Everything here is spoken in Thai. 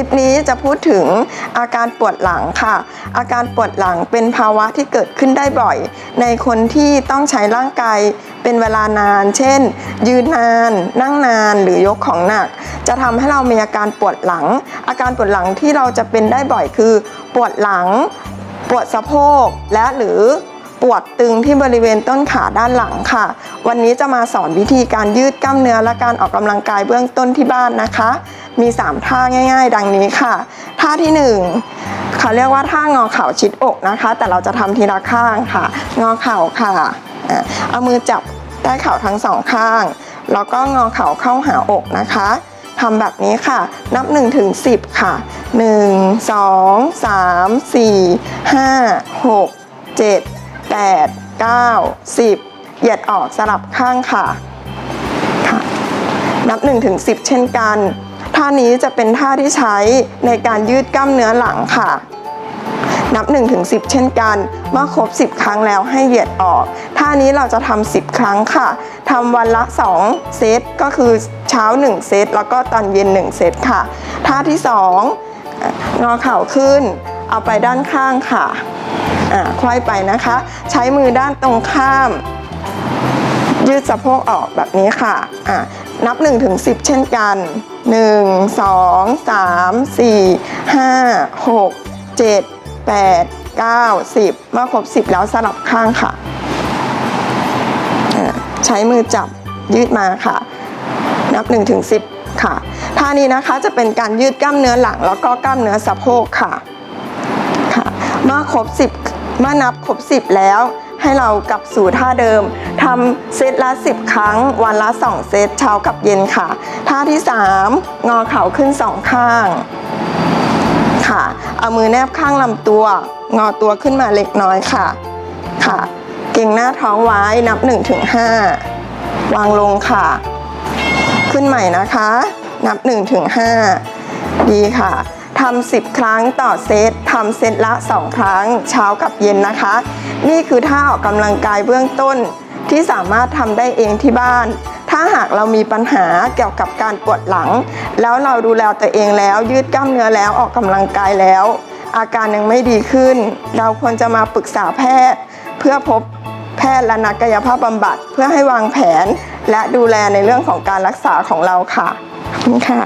ลิปนี้จะพูดถึงอาการปวดหลังค่ะ อาการปวดหลังเป็นภาวะที่เกิดขึ้นได้บ่อย ในคนที่ต้องใช้ร่างกายเป็นเวลานาน เช่น ยืนนาน นั่งนานหรือยกของหนัก จะทำให้เรามีอาการปวดหลัง อาการปวดหลังที่เราจะเป็นได้บ่อยคือ ปวดหลัง ปวดสะโพกและหรือปวดตึงที่บริเวณต้นขาด้านหลังค่ะ วันนี้จะมาสอนวิธีการยืดกล้ามเนื้อและการออกกำลังกายเบื้องต้นที่บ้านนะคะ มี 3 ท่าง่าย ๆ ดังนี้ค่ะ ท่าที่ 1เขาเรียกว่าท่างอเข่าชิดอกนะคะ แต่เราจะทำทีละข้างค่ะ งอเข่าค่ะอะเอามือจับใต้เข่าทั้งสองข้าง แล้วก็งอเข่าเข้าหาอกนะคะทำแบบนี้ค่ะ นับ1ถึง10 ค่ะ 1 2 3 4 5 6 7 8 9 10 เหยียดออกสลับข้างค่ะค่ะนับ1ถึง10 เช่นกัน ท่านี้จะเป็นท่าที่ใช้ในการยืดกล้ามเนื้อหลังค่ะ นับ1ถึง10 เช่นกัน เมื่อครบ 10 ครั้งแล้วให้เหยียดออก ท่านี้เราจะทำ10 ครั้งค่ะทำวันละ 2 เซต ก็คือเช้า 1 เซต แล้วก็ตอนเย็น 1 เซตค่ะ ท่าที่ 2 งอเข่าขึ้น เอาไปด้านข้างค่ะอ่าควยไปนะคะ ใช้มือด้านตรงข้าม ยืดสะโพกออกแบบนี้ค่ะะนับ1ถึง10 เช่นกัน 1 2 3 4 5 6 7 8 9 10เมื่อครบ10แล้วสลับข้างค่ะ ใช้มือจับยืดมาค่ะ นับ1ถึง10ค่ะท่านี้นะคะจะเป็นการยืดกล้ามเนื้อหลังแล้วก็กล้ามเนื้อสะโพกค่ะค่ะ เมื่อครบ10เมื่อนับครบ10แล้ว ให้เรากลับสู่ท่าเดิมทำเซตละ 10 ครั้ง วันละ 2 เซตเช้ากับเย็นค่ะ ท่าที่ 3 งอเข่าขึ้น 2 ข้างค่ะเอามือแนบข้างลำตัว งอตัวขึ้นมาเล็กน้อยค่ะค่ะ เก่งหน้าท้องไว้นับ 1-5 วางลงค่ะ ขึ้นใหม่นะคะ นับ1ถึง5ดีค่ะ ทำ10 ครั้งต่อเซตทำเซตละ 2 ครั้ง เช้ากับเย็นนะคะ นี่คือท่าออกกำลังกายเบื้องต้น ที่สามารถทำได้เองที่บ้าน ถ้าหากเรามีปัญหาเกี่ยวกับการปวดหลัง แล้วเราดูแลตัวเองแล้ว ยืดกล้ามเนื้อแล้วออกกำลังกายแล้ว อาการยังไม่ดีขึ้น เราควรจะมาปรึกษาแพทย์ เพื่อพบแพทย์และนักกายภาพบำบัดเพื่อให้วางแผน และดูแลในเรื่องของการรักษาของเราค่ะขอบคุณค่ะ